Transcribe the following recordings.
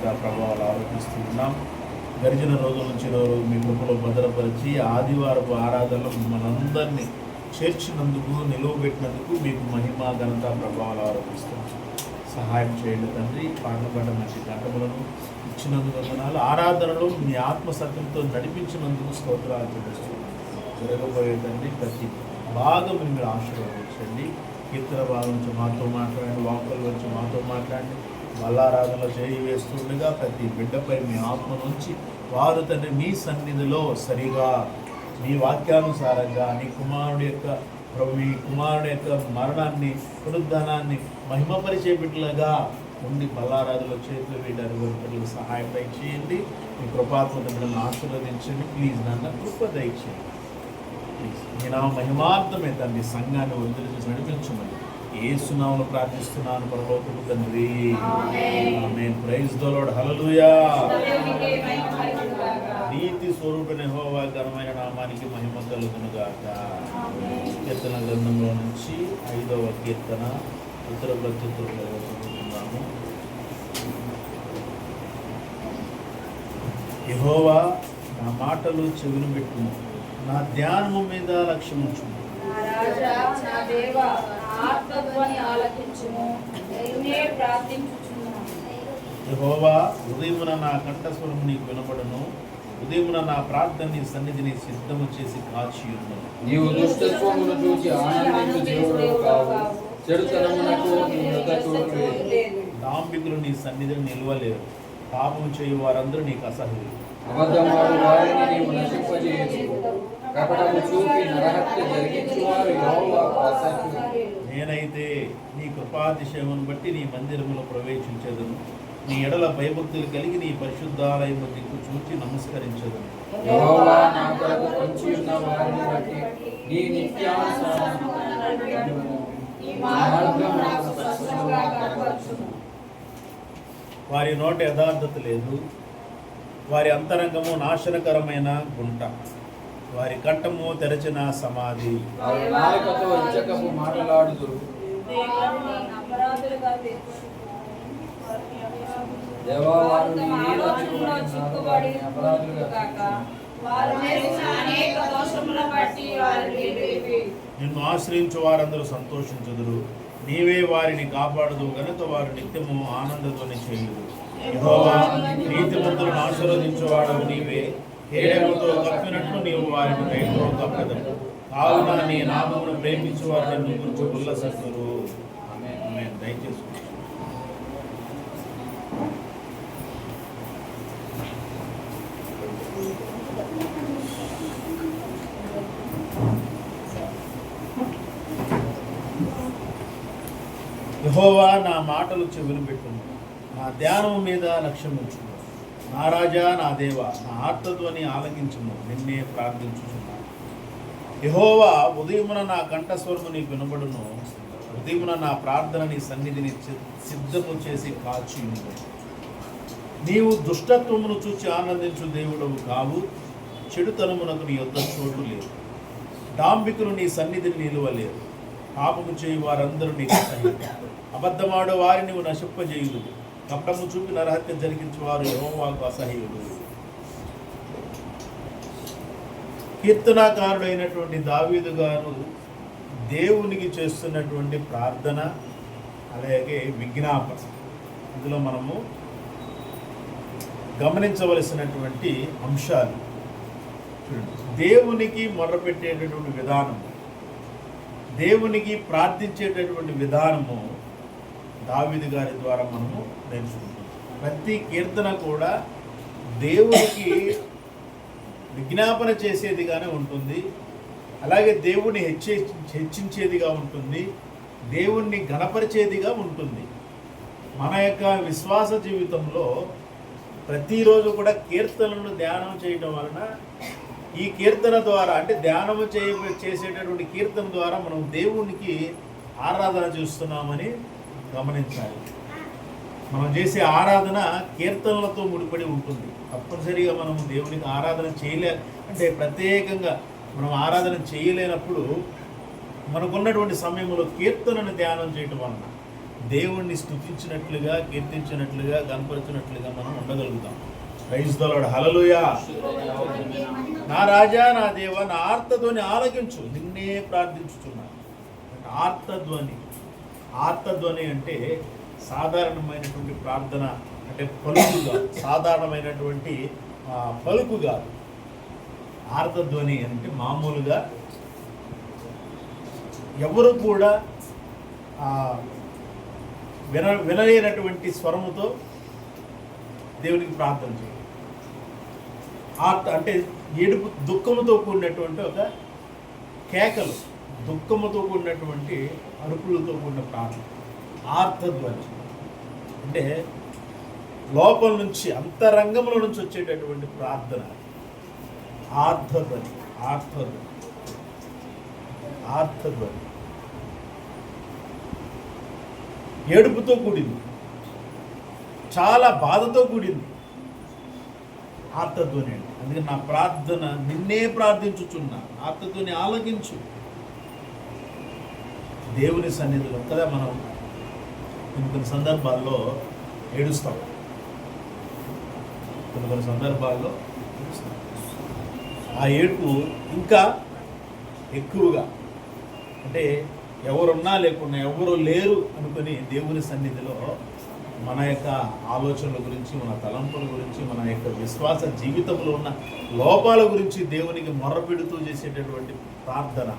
ఘనత ప్రభావాలు ఆరోపిస్తున్నాం గడిచిన రోజుల నుంచి రోజు మీ కృపలో భద్రపరిచి ఆదివారపు ఆరాధనలో మనందరినీ చేర్చినందుకు నిలువబెట్టినందుకు మీకు మహిమ ఘనత ప్రభావాలు ఆరోపిస్తున్నాం సహాయం చేయండి తండ్రి. పాటపడ్డ మంచి కంటములను ఇచ్చినందుకు వందనాలు. ఆరాధనలో మీ ఆత్మసత్యంతో నడిపించినందుకు స్తోత్రాలు చెల్లిస్తున్నాం. జరగబోయే తండ్రి ప్రతి భాగం మీరు ఆశీర్వదించండి. ఇతర భాగం నుంచి మాతో మాట్లాడండి వాకుల నుంచి మాతో మాట్లాడండి. బల్లారాధనలో చేయి వేస్తుండగా ప్రతి బిడ్డపై మీ ఆత్మ నుంచి వారు తండ్రి మీ సన్నిధిలో సరిగా మీ వాక్యానుసారంగా నీ కుమారుడి యొక్క ప్రభు మీ కుమారుడి యొక్క మరణాన్ని పునరుద్ధానాన్ని మహిమపరిచే బిడ్డలుగా ఉండి బల్లారాధుల చేతులు వేయడానికి బిడ్డలకు సహాయం దయచేయండి మీ కృపాత్మక బిడ్డలను ఆశీర్వదించండి. ప్లీజ్ నన్ను కృప దయచేయండి. ప్లీజ్. మీ నా మహిమార్థమే తండ్రి. సంఘాన్ని వదిలించి నడిపించమని ఏ సునామను ప్రార్థిస్తున్నాను పరలోకపు తండ్రి. ఆమేన్. Praise the Lord. హల్లెలూయా. నీతి స్వరూపిణ యెహోవా ఘనమైన నామానికి మహిమ కలుగును గాక కీర్తన గ్రంథంలో నుంచి ఐదవ కీర్తన ఉత్తర ప్రత్యుత్తరంలో చదువుతున్నాము యెహోవా నా మాటలు చెవిని పెట్టుము. నా ధ్యానము మీద లక్ష్యం ఉంచుము ఆత్మధ్వని ఆలకించుము. నేనే ప్రార్థించుచున్నాను యెహోవా ఉదయమున నా కంఠస్వరం నీకు వినపడను ఉదయమున నా ప్రార్థన నీ సన్నిధిని సిద్ధము చేసి కాచి ఉన్నాను నీవు దుష్టత్వమును చూసి ఆనందించు దేవుడు కావు. చెడుతనమునకు నీ యొద్దకు నీ సన్నిధిని నిలవలేరు. పాపం చేయు వారందరూ నీకు అసహ్యులు. అబద్ధమాడు వారిని నీవు నశింపజేయచ్చు కపటము చూపి నరహత్య యెహోవాకు అసహ్యులు. నేనైతే నీ కృపాతిశయమును బట్టి నీ మందిరములో ప్రవేశించదును. నీ ఎడల భయభక్తులు కలిగి నీ పరిశుద్ధాలయము దిక్కు చూచి నమస్కరించదును. వారి నోట యథార్థత లేదు. వారి అంతరంగము నాశనకరమైన గుంట. వారి కంఠము తెరచిన సమాధి. మాటలాడుదురు. దేవుని అపరాధులుగా చిక్కుబడి. నిన్ను ఆశ్రయించు వారందరూ సంతోషించుదురు. నీవే వారిని కాపాడదు గనుక వారు నిత్యము ఆనందధ్వని చేయుదు యెహోవా నీతిమంతులను ఆశీర్వదించువాడవు నీవే. హేడముతో కప్పినట్లు నీవు వారిని రైతులో కప్పెదవు కావున నీ నామమును ప్రేమించు వారిని నిన్ను గురించి ఉల్లసిస్తురు యహోవా నా మాటలు చెవిని పెట్టును. నా ధ్యానం మీద లక్ష్యం ఉంచును. నా రాజా నా దేవ నా ఆర్తధ్వని ఆలకించుము. నిన్నే ప్రార్థించుచున్నాను. యహోవా ఉదయమున నా కంఠస్వరము నీకు వినబడును. ఉదయమున నా ప్రార్థన నీ సన్నిధిని సిద్ధము చేసి కాచి ఉండు. నీవు దుష్టత్వమును చూచి ఆనందించు దేవుడవు కావు. చెడుతనమునకు నీ యొద్ద చోటు లేదు. డాంబికులు నీ సన్నిధిని నిలువలేరు. పాపము చేయు వారందరూ నీకు అసహ్యులు అబద్ధమాడు వారిని నువ్వు నశింపజేయుదు కపటము చూపి నరహత్య జరిగించు వారు యెహోవాకు అసహ్యుడు. కీర్తనాకారుడైనటువంటి దావీదు గారు దేవునికి చేస్తున్నటువంటి ప్రార్థన అలాగే విజ్ఞాపన. ఇందులో మనము గమనించవలసినటువంటి అంశాలు. దేవునికి మొర్రపెట్టేటటువంటి విధానము దేవునికి ప్రార్థించేటటువంటి విధానము దావిది గారి ద్వారా మనము నేర్చుకుంటాం ప్రతి కీర్తన కూడా దేవుడికి విజ్ఞాపన చేసేదిగానే ఉంటుంది. అలాగే దేవుణ్ణి హెచ్చే హెచ్చించేదిగా ఉంటుంది. దేవుణ్ణి గణపరిచేదిగా ఉంటుంది. మన యొక్క విశ్వాస జీవితంలో ప్రతిరోజు కూడా కీర్తనలను ధ్యానం చేయడం వలన ఈ కీర్తన ద్వారా అంటే ధ్యానము చేయ చేసేటటువంటి కీర్తన ద్వారా మనం దేవునికి ఆరాధన చేస్తున్నామని గమనించాలి. మనం చేసే ఆరాధన కీర్తనలతో ముడిపడి ఉంటుంది. తప్పనిసరిగా మనం దేవునికి ఆరాధన చేయలే అంటే ప్రత్యేకంగా మనం ఆరాధన చేయలేనప్పుడు మనకున్నటువంటి సమయంలో కీర్తనను ధ్యానం చేయటం వలన దేవుణ్ణి స్థుతించినట్లుగా కీర్తించినట్లుగా కనపరిచినట్లుగా మనం ఉండగలుగుతాం. ప్రైజ్ దొలడు హలలుయా నా రాజా నా దేవ నా ఆర్తధ్వని ఆలకించు. నిన్నే ప్రార్థించుచున్నాను. ఆర్తధ్వని. ఆర్తధ్వని అంటే సాధారణమైనటువంటి ప్రార్థన అంటే పలుకుగా సాధారణమైనటువంటి పలుకు కాదు ఆర్తధ్వని అంటే మామూలుగా ఎవరు కూడా విన వినలేనటువంటి స్వరముతో దేవునికి ప్రార్థన చేయాలి. ఆర్త అంటే ఏడుపు దుఃఖముతో కూడినటువంటి ఒక కేకలు. దుఃఖముతో కూడినటువంటి అరుపులతో కూడిన ప్రార్థన. ఆర్థధ్వని. అంటే లోపల నుంచి అంతరంగంలో నుంచి వచ్చేటటువంటి ప్రార్థన. ఆర్థధ్వని. ఆర్థధ్వని. ఆర్థధ్వని. ఏడుపుతో కూడింది. చాలా బాధతో కూడింది. ఆర్తధ్వని అండి అందుకని నా ప్రార్థన నిన్నే ప్రార్థించుచున్నా. ఆర్తధ్వని ఆలకించు. దేవుని సన్నిధిలో కదా మనం కొన్ని కొన్ని సందర్భాల్లో ఏడుస్తాం కొన్ని కొన్ని సందర్భాల్లో ఏడుస్తాం. ఆ ఏడుపు ఇంకా ఎక్కువగా అంటే ఎవరున్నా లేకున్నా ఎవరు లేరు అనుకుని దేవుని సన్నిధిలో మన యొక్క ఆలోచనల గురించి మన తలంపుల గురించి మన యొక్క విశ్వాస జీవితంలో ఉన్న లోపాల గురించి దేవునికి మొరపెడుతూ చేసేటటువంటి ప్రార్థన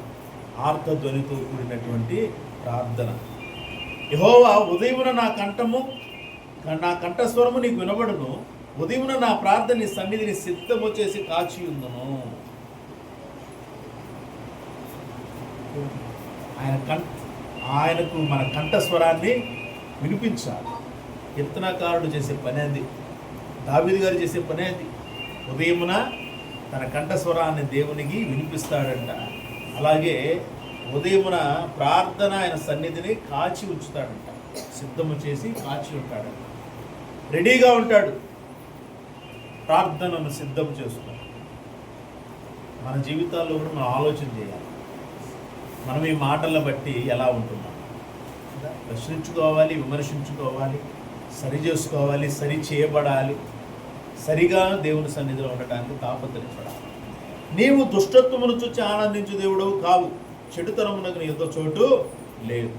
ఆర్తధ్వనితో కూడినటువంటి ప్రార్థన. యహోవా ఉదయమున నా కంఠము నా కంఠస్వరము నీకు వినబడును. ఉదయమున నా ప్రార్థన సన్నిధిని సిద్ధము చేసి కాచి ఉందను ఆయన కం ఆయనకు మన కంఠస్వరాన్ని వినిపించాలి. కీర్తనకారుడు చేసే పని అది. దావిది గారు చేసే పని అది. ఉదయమున తన కంఠస్వరాన్ని దేవునికి వినిపిస్తాడంట. అలాగే ఉదయమున ప్రార్థన ఆయన సన్నిధిని కాచి ఉంచుతాడంట. సిద్ధము చేసి కాచి ఉంటాడంట రెడీగా ఉంటాడు. ప్రార్థనను సిద్ధం చేస్తున్నాడు మన జీవితాల్లో కూడా మనం ఆలోచన చేయాలి. మనం ఈ మాటలను బట్టి ఎలా ఉంటున్నాం? ప్రశ్నించుకోవాలి విమర్శించుకోవాలి సరి చేసుకోవాలి సరి చేయబడాలి. సరిగా దేవుని సన్నిధిలో ఉండటానికి తాపత్రపడాలి నీవు దుష్టత్వమును చూచి ఆనందించు దేవుడవు కావు. చెడుతనమునకు నీ యొక్క చోటు లేదు.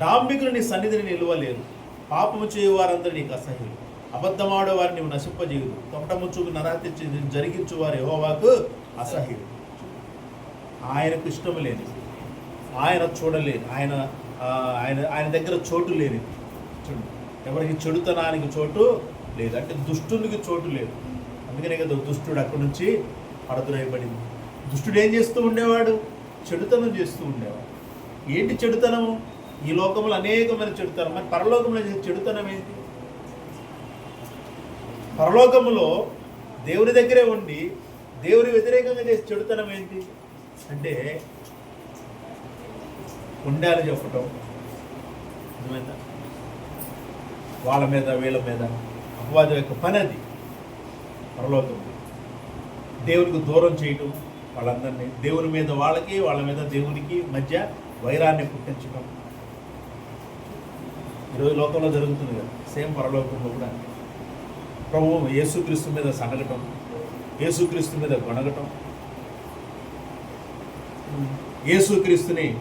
డాంబికులు నీ సన్నిధిని నిలువలేరు. పాపము చేయు వారందరూ నీకు అసహ్యులు. అబద్ధమాడే వారిని నీవు నశింపజేయదు. కపటము చూపు నరహత్య జరిగించు వారు యోవాకు అసహ్యుడు ఆయనకు ఇష్టము లేదు ఆయన చూడలేదు ఆయన ఆయన ఆయన దగ్గర చోటు లేని చూడు ఎవరికి చెడుతనానికి చోటు లేదు. అంటే దుష్టునికి చోటు లేదు. అందుకనే కదా దుష్టుడు అక్కడి నుంచి పడదురైపడింది దుష్టుడు ఏం చేస్తూ ఉండేవాడు? చెడుతనం చేస్తూ ఉండేవాడు. ఏంటి చెడుతనము? ఈ లోకంలో అనేకమైన చెడుతనం. మరి పరలోకంలో చేసే చెడుతనం ఏంటి? పరలోకములో దేవుని దగ్గరే ఉండి దేవుని వ్యతిరేకంగా చేసే చెడుతనం ఏంటి? అంటే ఉండాలి చెప్పటం. వాళ్ళ మీద వీళ్ళ మీద అపవాదం యొక్క పని అది. పరలోకం. దేవునికి దూరం చేయటం వాళ్ళందరినీ. దేవుని మీద వాళ్ళకి వాళ్ళ మీద దేవునికి మధ్య వైరాన్ని పుట్టించడం ఈరోజు లోకంలో జరుగుతుంది కదా. సేమ్ పరలోకంలో కూడా ప్రభు యేసుక్రీస్తు మీద సనగటం యేసుక్రీస్తు మీద గొనగటం యేసుక్రీస్తుని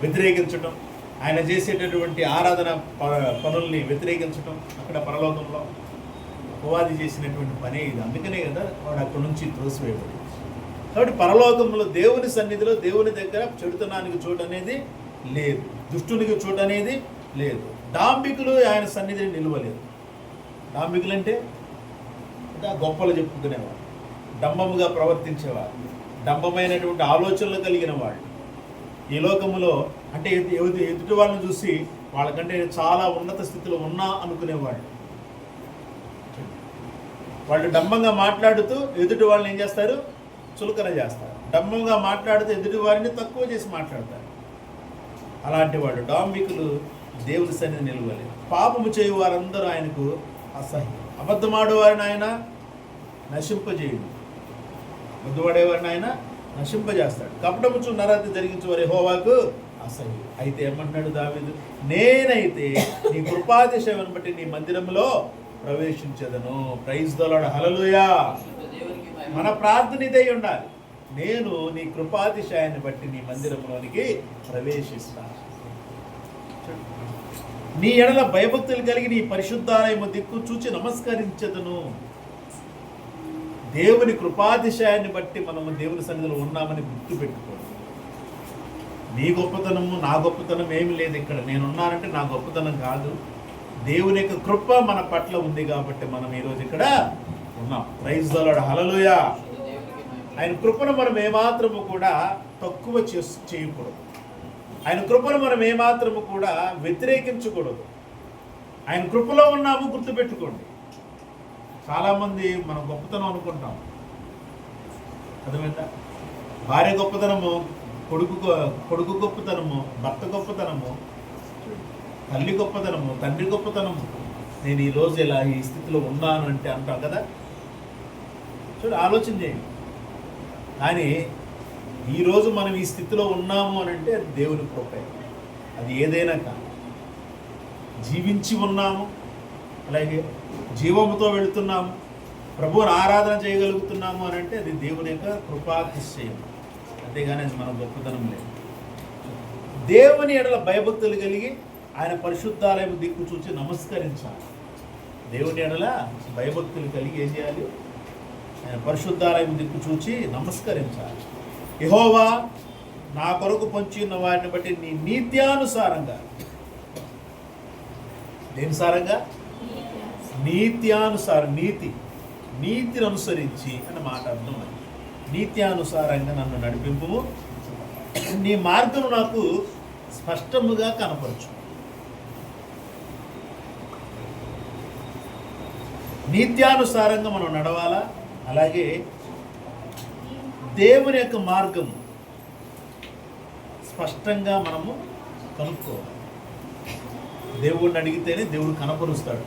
వ్యతిరేకించటం ఆయన చేసేటటువంటి ఆరాధన ప- పనుల్ని వ్యతిరేకించటం అక్కడ పరలోకంలో. అపవాది చేసినటువంటి పనే ఇది. అందుకనే కదా వాడు అక్కడి నుంచి త్రోసివేయబడి. కాబట్టి పరలోకంలో దేవుని సన్నిధిలో దేవుని దగ్గర చెడుతనానికి చోటు అనేది లేదు. దుష్టునికి చోటు అనేది లేదు. డాంబికులు ఆయన సన్నిధిని నిలవలేదు. డాంబికులు అంటే ఇంకా గొప్పలు చెప్పుకునేవాడు డంబముగా ప్రవర్తించేవాడు డంబమైనటువంటి ఆలోచనలు కలిగిన వాళ్ళు ఈ లోకములో అంటే ఎదుటి వాళ్ళని చూసి వాళ్ళకంటే చాలా ఉన్నత స్థితిలో ఉన్నా అనుకునేవాళ్ళు. వాళ్ళు డంబంగా మాట్లాడుతూ ఎదుటి వాళ్ళని ఏం చేస్తారు? చులకన చేస్తారు. డంబంగా మాట్లాడుతూ ఎదుటి వారిని తక్కువ చేసి మాట్లాడతారు. అలాంటి వాళ్ళు డాంబికులు దేవుని సన్నిధి నిలవలేదు. పాపము చేయు వారందరూ ఆయనకు అసహ్యం. అబద్ధమాడేవారిని ఆయన నశింపజేయుడు అబద్ధమాడేవారిని ఆయన నశింపజేస్తాడు. కపటముచు నరాతి జరిగించు వారి హోవాకు అసహ్యం. అయితే ఏమంటున్నాడు దావీదు? నేనైతే నీ కృపాతిశయం బట్టి నీ మందిరంలో ప్రవేశించదను. ప్రైజ్ దొలడు హలలుయా మన ప్రార్థన ఇదై ఉండాలి. నేను నీ కృపాతిశయాన్ని బట్టి నీ మందిరంలోనికి ప్రవేశిస్తాను నీ ఎడల భయభక్తులు కలిగి నీ పరిశుద్ధాలయము దిక్కు చూచి నమస్కరించదును. దేవుని కృపాతిశయాన్ని బట్టి మనము దేవుని సన్నిధిలో ఉన్నామని గుర్తుపెట్టుకో నీ గొప్పతనము నా గొప్పతనం ఏమి లేదు ఇక్కడ. నేనున్నానంటే నా గొప్పతనం కాదు. దేవుని యొక్క కృప మన పట్ల ఉంది కాబట్టి మనం ఈరోజు ఇక్కడ ఉన్నాం. ప్రైజ్ దలాడు హలలుయా ఆయన కృపను మనం ఏమాత్రము కూడా తక్కువ చేస్- చేయకూడదు. ఆయన కృపను మనం ఏమాత్రము కూడా వ్యతిరేకించకూడదు. ఆయన కృపలో ఉన్నాము గుర్తుపెట్టుకోండి. చాలామంది మనం గొప్పతనం అనుకుంటాం. అర్థమైందా? భార్య గొప్పతనము కొడుకు గొ- కొడుకు గొప్పతనము భర్త గొప్పతనము తల్లి గొప్పతనము తండ్రి గొప్పతనము. నేను ఈరోజు ఇలా ఈ స్థితిలో ఉన్నాను అంటే అంటాం కదా? చూడు ఆలోచన చేయండి కానీ ఈరోజు మనం ఈ స్థితిలో ఉన్నాము అని అంటే అది దేవుని కృపే. అది ఏదైనా కాదు. జీవించి ఉన్నాము అలాగే జీవముతో వెళుతున్నాము ప్రభువుని ఆరాధన చేయగలుగుతున్నాము అని అంటే అది దేవుని యొక్క కృపాతిశయం. అంతేగాని అది మన గొప్పతనం లేదు. దేవుని ఎడల భయభక్తులు కలిగి ఆయన పరిశుద్ధాలయం దిక్కు చూచి నమస్కరించాలి. దేవుని ఎడల భయభక్తులు కలిగి ఏం చేయాలి? ఆయన పరిశుద్ధాలయం దిక్కు చూచి నమస్కరించాలి. యహోవా నా కొరకు పొంచి ఉన్న వారిని బట్టి నీ నీత్యానుసారంగా. దేనిసారంగా నీత్యానుసారం నీతి. నీతిని అనుసరించి అని మాట అర్థం అది. నీత్యానుసారంగా నన్ను నడిపింపు నీ మార్గం నాకు స్పష్టముగా కనపరచు నీత్యానుసారంగా మనం నడవాలా? అలాగే దేవుని యొక్క మార్గం స్పష్టంగా మనము కనుక్కోవాలి. దేవుడిని అడిగితేనే దేవుడు కనపరుస్తాడు.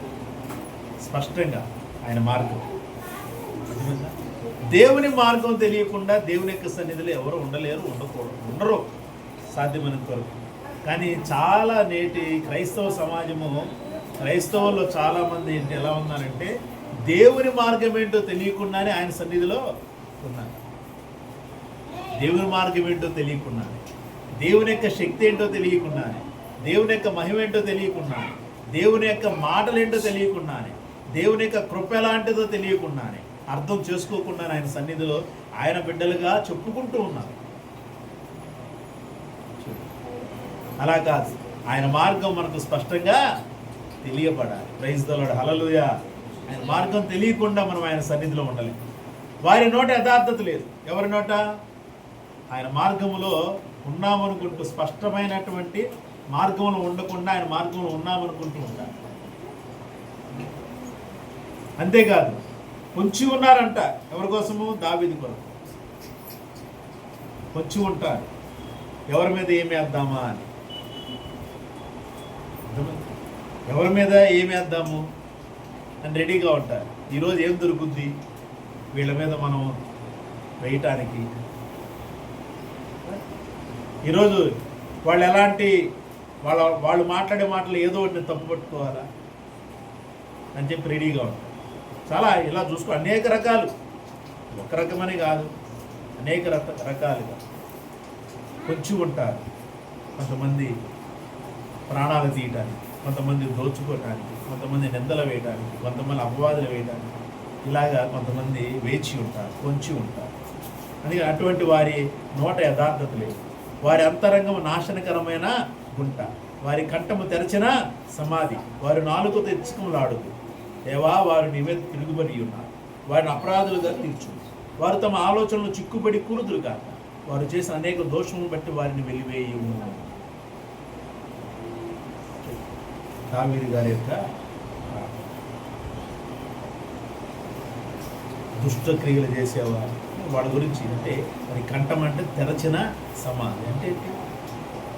స్పష్టంగా ఆయన మార్గం. దేవుని మార్గం తెలియకుండా దేవుని యొక్క సన్నిధిలో ఎవరు ఉండలేరు ఉండకూడదు ఉండరు. సాధ్యమైనంత వరకు. కానీ చాలా నేటి క్రైస్తవ సమాజము క్రైస్తవుల్లో చాలామంది ఏంటి ఎలా ఉన్నారంటే దేవుని మార్గం ఏంటో తెలియకుండానే ఆయన సన్నిధిలో ఉన్నాను దేవుని మార్గం ఏంటో తెలియకుండానే. దేవుని యొక్క శక్తి ఏంటో తెలియకుండానే. దేవుని యొక్క మహిమ ఏంటో తెలియకుండానే. దేవుని యొక్క మాటలు ఏంటో తెలియకుండానే. దేవుని యొక్క కృప ఎలాంటిదో తెలియకుండానే. అర్థం చేసుకోకుండా ఆయన సన్నిధిలో ఆయన బిడ్డలుగా చెప్పుకుంటూ ఉన్నారు. అలా కాదు. ఆయన మార్గం మనకు స్పష్టంగా తెలియబడాలి. ప్రైజ్ దొలడు హలలుయా ఆయన మార్గం తెలియకుండా మనం ఆయన సన్నిధిలో ఉండాలి. వారి నోట యథార్థత లేదు. ఎవరి నోట? ఆయన మార్గములో ఉన్నామనుకుంటూ స్పష్టమైనటువంటి మార్గంలో ఉండకుండా ఆయన మార్గంలో ఉన్నామనుకుంటూ ఉంటారు అంతేకాదు పొంచి ఉన్నారంట. ఎవరి కోసము? దావిది కొరకు. పొంచి ఉంటారు ఎవరి మీద ఏమి వేద్దామా అని. ఎవరి మీద ఏమి వేద్దాము? అని రెడీగా ఉంటారు ఈరోజు ఏం దొరుకుద్ది? వీళ్ళ మీద మనం వేయటానికి. ఈరోజు వాళ్ళు ఎలాంటి వాళ్ళ వాళ్ళు మాట్లాడే మాటలు ఏదో ఒకటి తప్పు పట్టుకోవాలా? అని చెప్పి రెడీగా ఉంటారు చాలా ఇలా చూసుకో అనేక రకాలు. ఒక రకమని కాదు అనేక రక రకాలుగా. కొంచెం ఉంటారు కొంతమంది ప్రాణాలు తీయటానికి కొంతమంది దోచుకోవటానికి కొంతమంది నిందలు వేయడానికి కొంతమంది అపవాదులు వేయడానికి ఇలాగా కొంతమంది వేచి ఉంటారు కొంచి ఉంటారు. అందుకే అటువంటి వారి నోట యథార్థత లేదు. వారి అంతరంగం నాశనకరమైన గుంట. వారి కంఠము తెరచిన సమాధి. వారి నాలుగు తెచ్చుకులాడుతూ దేవా వారు నీ మీద తిరుగుబడి ఉన్నారు. వారిని అపరాధులుగా తీర్చు. వారు తమ ఆలోచనలు చిక్కుబడి కూరుదురు కాక వారు చేసిన అనేక దోషములు బట్టి వారిని వెలివేయము. దావీదు గారి యొక్క దుష్టక్రియలు చేసేవారు. వాళ్ళ గురించి అంటే మరి కంఠం అంటే తెరచిన సమాధి. అంటే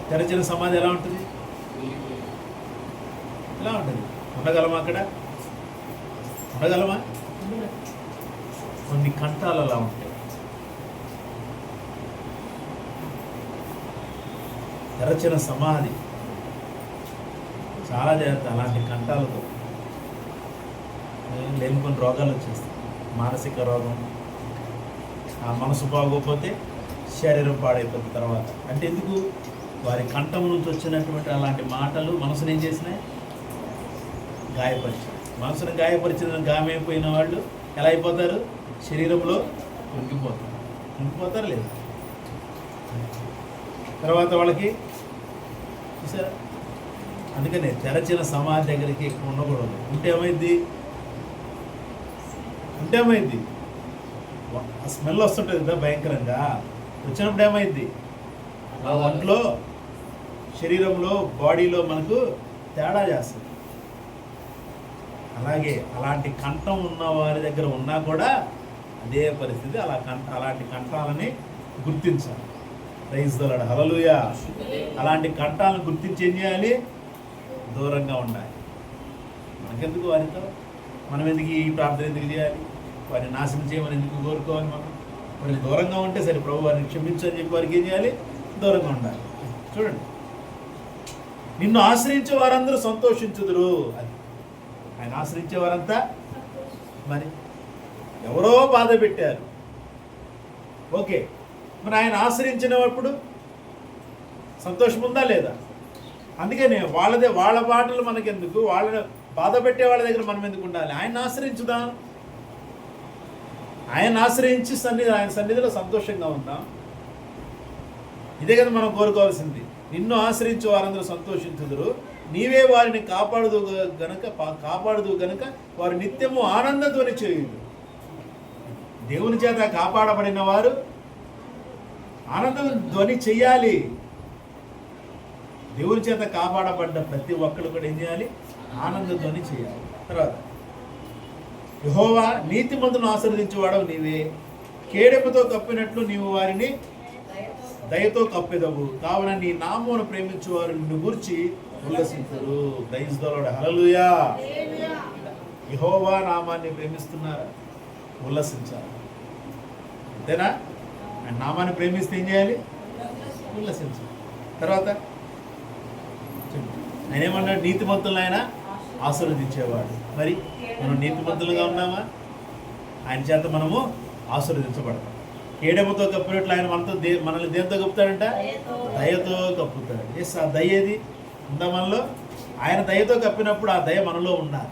తెరచిన సమాధి ఎలా ఉంటుంది? ఎలా ఉంటుంది? ఉండగలమా అక్కడ? ఉండగలమా? కొన్ని కంఠాలు అలా ఉంటాయి. తెరచిన సమాధి. చాలా జాగ్రత్త అలాంటి కంటాలతో. లేని కొన్ని రోగాలు వచ్చేస్తాయి. మానసిక రోగం ఆ మనసు బాగోకపోతే శరీరం పాడైపోతుంది తర్వాత. అంటే ఎందుకు? వారి కంఠం నుంచి వచ్చినటువంటి అలాంటి మాటలు మనసును ఏం చేసినాయి? గాయపరిచాయి మనసును గాయపరిచిన గాయమైపోయిన వాళ్ళు ఎలా అయిపోతారు? శరీరంలో ఉరికిపోతారు ఉరికిపోతారు లేదు? తర్వాత వాళ్ళకి చూసారా? అందుకనే తెరచిన సమాధి దగ్గరికి ఉండకూడదు. ఉంటే ఏమైంది? ఉంటే ఏమైంది? స్మెల్ వస్తుంటుంది కదా భయంకరంగా. వచ్చినప్పుడు ఏమైంది? ఆ ఒంట్లో శరీరంలో బాడీలో మనకు తేడా చేస్తుంది. అలాగే అలాంటి కంఠం ఉన్న వారి దగ్గర ఉన్నా కూడా అదే పరిస్థితి. అలా కంఠ అలాంటి కంఠాలని గుర్తించాలి. రైస్ దొలడు హలలుయా అలాంటి కంఠాలను గుర్తించి ఏం చేయాలి? దూరంగా ఉండాలి. మనకెందుకు వారితో? మనం ఎందుకు ఈ ప్రార్థన ఎందుకు చేయాలి? వారిని నాశనం చేయమని ఎందుకు కోరుకోవాలి మనం? వారిని దూరంగా ఉంటే సరే ప్రభు వారిని క్షమించని చెప్పి వారికి ఏం చేయాలి? దూరంగా ఉండాలి. చూడండి. నిన్ను ఆశ్రయించే వారందరూ సంతోషించుదురు అది ఆయన ఆశ్రయించే వారంతా మరి ఎవరో బాధ పెట్టారు. ఓకే. మరి ఆయన ఆశ్రయించినప్పుడు సంతోషం ఉందా లేదా? అందుకనే వాళ్ళదే వాళ్ళ పాటలు మనకెందుకు? వాళ్ళని బాధ పెట్టే వాళ్ళ దగ్గర మనం ఎందుకు ఉండాలి? ఆయన ఆశ్రయించుదాం. ఆయన ఆశ్రయించి సన్నిధి ఆయన సన్నిధిలో సంతోషంగా ఉందాం ఇదే కదా మనం కోరుకోవాల్సింది. నిన్ను ఆశ్రయించే వారందరూ సంతోషించుదురు. నీవే వారిని కాపాడుదు గనక కాపాడుదు గనక వారు నిత్యము ఆనందంతోనే చేయుదు దేవుని చేత కాపాడబడిన వారు ఆనందం ధ్వని చెయ్యాలి దేవుని చేత కాపాడబడ్డ ప్రతి ఒక్కరు కూడా ఏం చేయాలి? ఆనందంతోనే చేయాలి. తర్వాత యహోవా నీతిమంతును ఆశీర్వదించేవాడవు నీవే. కేడెముతో కప్పినట్లు నీవు వారిని దయతో కప్పెదవు కావున నీ నామమును ప్రేమించువారు నిన్ను గురించి ఉల్లసించరు క్రైస్తవుడు హలలుయా యహోవా నామాన్ని ప్రేమిస్తున్నారా. ఉల్లసించాలి. అంతేనా? నామాన్ని ప్రేమిస్తే ఏం చేయాలి? ఉల్లసించాలి. తర్వాత ఆయన ఏమన్నాడు? నీతిమంతులను ఆయన ఆశీర్వదించేవాడు. మరి మనం నీతిమంతులుగా ఉన్నామా? ఆయన చేత మనము ఆశీర్వదించబడతాం. ఏడెముతో కప్పినట్లు ఆయన మనతో దే మనల్ని దేంతో కప్పుతాడంట? దయతో. కప్పుతాడు. ఎస్ ఆ దయ ఏది? ఉందా మనలో? ఆయన దయతో కప్పినప్పుడు ఆ దయ మనలో ఉండాలి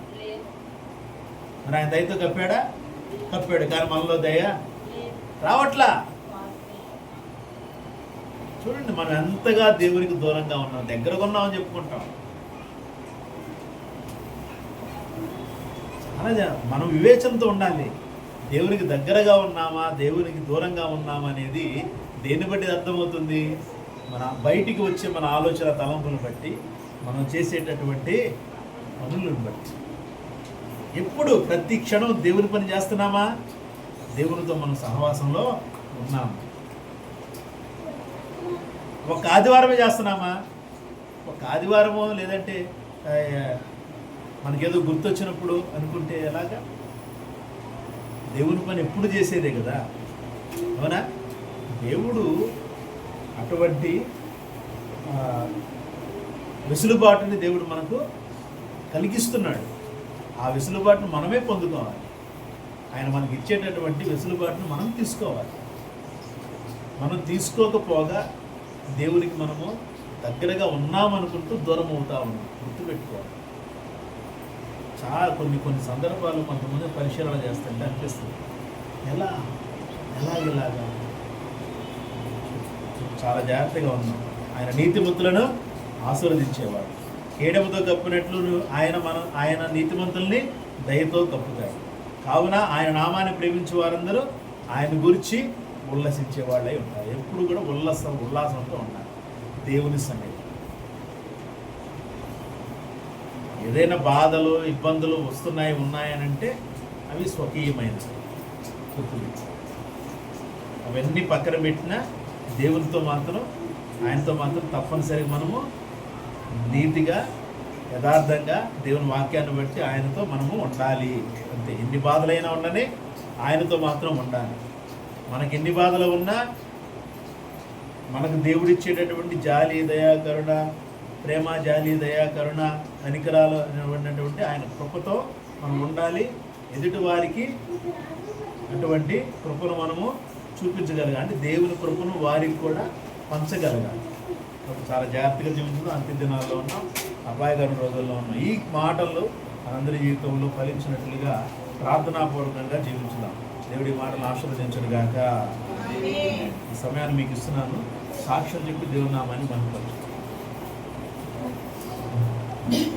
మరి ఆయన దయతో కప్పాడా? కప్పాడు. కానీ మనలో దయ రావట్లా? చూడండి మనం ఎంతగా దేవునికి దూరంగా ఉన్నాం దగ్గరగా ఉన్నామని చెప్పుకుంటాం. చాలా మనం వివేచనతో ఉండాలి. దేవునికి దగ్గరగా ఉన్నామా దేవునికి దూరంగా ఉన్నామా అనేది దేన్ని బట్టి అర్థమవుతుంది? మన బయటికి వచ్చే మన ఆలోచన తలంపులను బట్టి మనం చేసేటటువంటి పనులను బట్టి. ఎప్పుడు ప్రతి క్షణం దేవుని పని చేస్తున్నామా? దేవునితో మనం సహవాసంలో ఉన్నాము ఒక ఆదివారమే చేస్తున్నామా? ఒక ఆదివారమో లేదంటే మనకేదో గుర్తొచ్చినప్పుడు అనుకుంటే ఎలాగా? దేవుని పని ఎప్పుడు చేసేదే కదా? అవునా? దేవుడు అటువంటి వెసులుబాటుని దేవుడు మనకు కలిగిస్తున్నాడు. ఆ వెసులుబాటును మనమే పొందుకోవాలి. ఆయన మనకి ఇచ్చేటటువంటి వెసులుబాటును మనం తీసుకోవాలి. మనం తీసుకోకపోగా దేవునికి మనము దగ్గరగా ఉన్నామనుకుంటూ దూరం అవుతా ఉన్నాం. గుర్తుపెట్టుకోవాలి. చాలా కొన్ని కొన్ని సందర్భాలు కొంతమంది పరిశీలన చేస్తుంటే అనిపిస్తుంది. ఎలా? ఎలా ఇలాగా? చాలా జాగ్రత్తగా ఉన్నాం. ఆయన నీతిమంతులను ఆశీర్వదించేవాడు. కేడముతో కప్పినట్లు ఆయన మన ఆయన నీతిమంతుల్ని దయతో కప్పుతాడు కావున ఆయన నామాన్ని ప్రేమించే వారందరూ ఆయన గురించి ఉల్లసించే వాళ్ళై ఉంటారు. ఎప్పుడు కూడా ఉల్లాసం ఉల్లాసంతో ఉంటారు దేవుని సన్నిధి ఏదైనా బాధలు ఇబ్బందులు వస్తున్నాయి ఉన్నాయనంటే అవి స్వకీయమైనవి. స్థుతులు అవన్నీ పక్కన పెట్టినా దేవునితో మాత్రం ఆయనతో మాత్రం తప్పనిసరిగా మనము నీతిగా యథార్థంగా దేవుని వాక్యాన్ని బట్టి ఆయనతో మనము ఉండాలి అంతే. ఎన్ని బాధలైనా ఉండని ఆయనతో మాత్రం ఉండాలి. మనకి ఎన్ని బాధలు ఉన్నా మనకు దేవుడిచ్చేటటువంటి జాలి దయా కరుణ ప్రేమ జాలి దయా కరుణ కనికరాలు అనేటువంటి ఆయన కృపతో మనం ఉండాలి. ఎదుటి వారికి అటువంటి కృపను మనము చూపించగలగాలి. అంటే దేవుని కృపను వారికి కూడా పంచగలగాలి. చాలా జాగ్రత్తగా జీవించడం. అంత్య దినాల్లో ఉన్నాం. అపాయకర రోజుల్లో ఉన్నాం. ఈ మాటలు మనందరి జీవితంలో ఫలించినట్లుగా ప్రార్థనాపూర్వకంగా జీవించుదాం. దేవుడి మాటలు ఆశీర్వదించడు గాక. ఈ సమయాన్ని మీకు ఇస్తున్నాను. సాక్ష్యం చెప్పి దేవునామాన్ని Mm-hmm.